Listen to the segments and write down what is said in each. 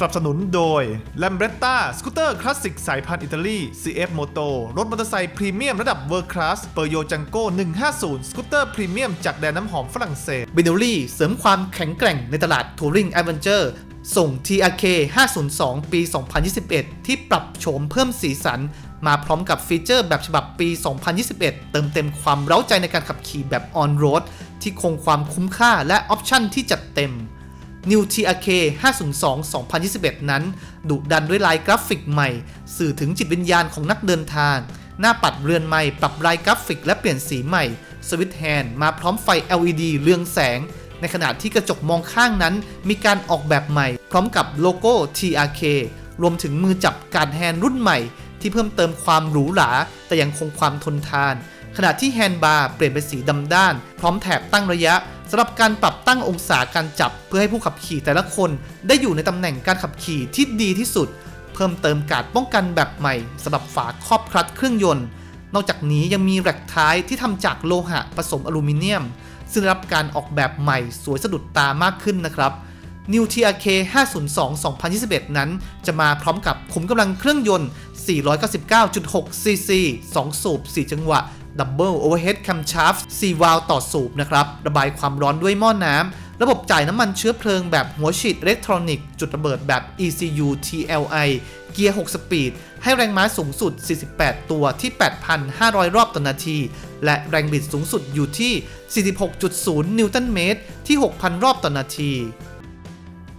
สนับสนุนโดย l a m b r e t t a สกูตเตอร์คลาสสิกสายพันธุ์อิตาลี CF Moto รถมอเตอร์ไซค์พรีเมียมระดับเวอร์คลาสเปอร์โยจังโก้150 สกูตเตอร์พรีเมียมจากแดนน้ำหอมฝรั่งเศสบิน l ลี่เสริมความแข็งแกร่งในตลาดทัวริงแอดเวนเจอร์ส่ง TRK 502 ปี 2021 ที่ปรับโฉมเพิ่มสีสัน มาพร้อมกับฟีเจอร์แบบฉบับปี 2021 เติมเต็มความเร้าใจในการขับขี่แบบออนโรดที่คงความคุ้มค่าและออปชั่นที่จัดเต็ม New TRK 502 2021 นั้น ดุดันด้วยลายกราฟิกใหม่ สื่อถึงจิตวิญญาณของนักเดินทาง หน้าปัดเรือนใหม่ ปรับลายกราฟิกและเปลี่ยนสีใหม่ สวิตช์แฮนด์มาพร้อมไฟ LED เรืองแสง ในขณะที่กระจกมองข้างนั้น มีการออกแบบใหม่ พร้อมกับโลโก้ TRK รวมถึงมือจับการแฮนด์รุ่นใหม่ ที่เพิ่มเติมความหรูหรา แต่ยังคงความทนทาน ขณะที่แฮนด์บาร์เปลี่ยนเป็นสีดำด้าน พร้อมแถบตั้งระยะ สำหรับการปรับตั้งองศาการจับเพื่อให้ผู้ขับขี่แต่ละคนได้อยู่ในตำแหน่งการขับขี่ที่ดีที่สุด เพิ่มเติมการป้องกันแบบใหม่สำหรับฝาครอบครัดเครื่องยนต์ นอกจากนี้ยังมีแร็กท้ายที่ทำจากโลหะผสมอลูมิเนียม ซึ่งได้รับการออกแบบใหม่สวยสะดุดตามากขึ้นนะครับ New TRK 502 2021 นั้น จะมาพร้อมกับขุมกำลังเครื่องยนต์ 499.6 cc 2 สูบ 4 จังหวะ Double Overhead Camshaft 4วาล์วต่อสูบนะครับ ระบายความร้อนด้วยหม้อน้ำ ระบบจ่ายน้ำมันเชื้อเพลิงแบบหัวฉีดอิเล็กทรอนิกส์จุดระเบิดแบบ ECU TLI เกียร์ 6 สปีด ให้แรงม้าสูงสุด 48 ตัวที่ 8,500 รอบต่อนาที และแรงบิดสูงสุดอยู่ที่ 46.0 นิวตันเมตร ที่ 6,000 รอบต่อนาที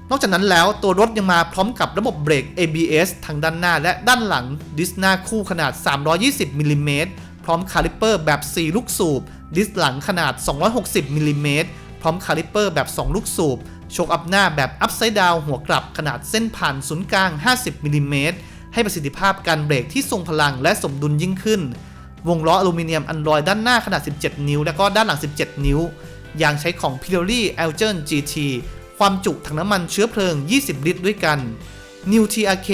นอกจากนั้นแล้วตัวรถยังมาพร้อมกับระบบเบรก ABS ทั้งด้านหน้าและด้านหลัง ดิสหน้าคู่ขนาด 320มิลลิเมตร ร้อมคาลิปเปอร์แบบ 4 ลูกสูบ ดิสหลังขนาด 260มิลลิเมตรพร้อมคาลิปเปอร์แบบ 2 ลูกสูบโชคอัพหน้าแบบอัพไซด์ดาวหัวกลับขนาดเส้นผ่านศูนย์กลาง 50มิลลิเมตรให้ประสิทธิภาพการเบรกที่ทรงพลังและสมดุลยิ่งขึ้น วงล้ออลูมิเนียมอันลอยด้านหน้าขนาด 17 นิ้ว และก็ด้านหลัง 17 นิ้ว ยางใช้ของ Pirelli Elgin GT ความจุถังน้ำมันเชื้อเพลิง 20 ลิตรด้วยกัน New TRK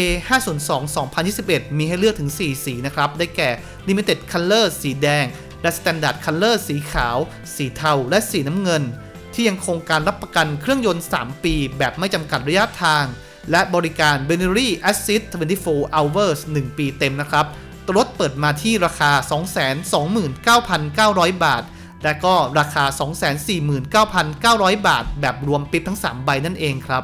502 2021 มีให้เลือกถึง 4 สีนะครับ ได้แก่ Limited Color สีแดง และ Standard Color สีขาว สีเทา และสีน้ำเงิน ที่ยังคงการรับประกันเครื่องยนต์ 3 ปี แบบไม่จำกัดระยะทาง และบริการ b e n e r y Assist 24 Hours 1 ปีเต็มนะครับตัวรถเปิดมาที่ราคา 229,900 บาท และก็ราคา 249,900 บาท แบบรวมปิดทั้ง 3 ใบนั่นเองครับ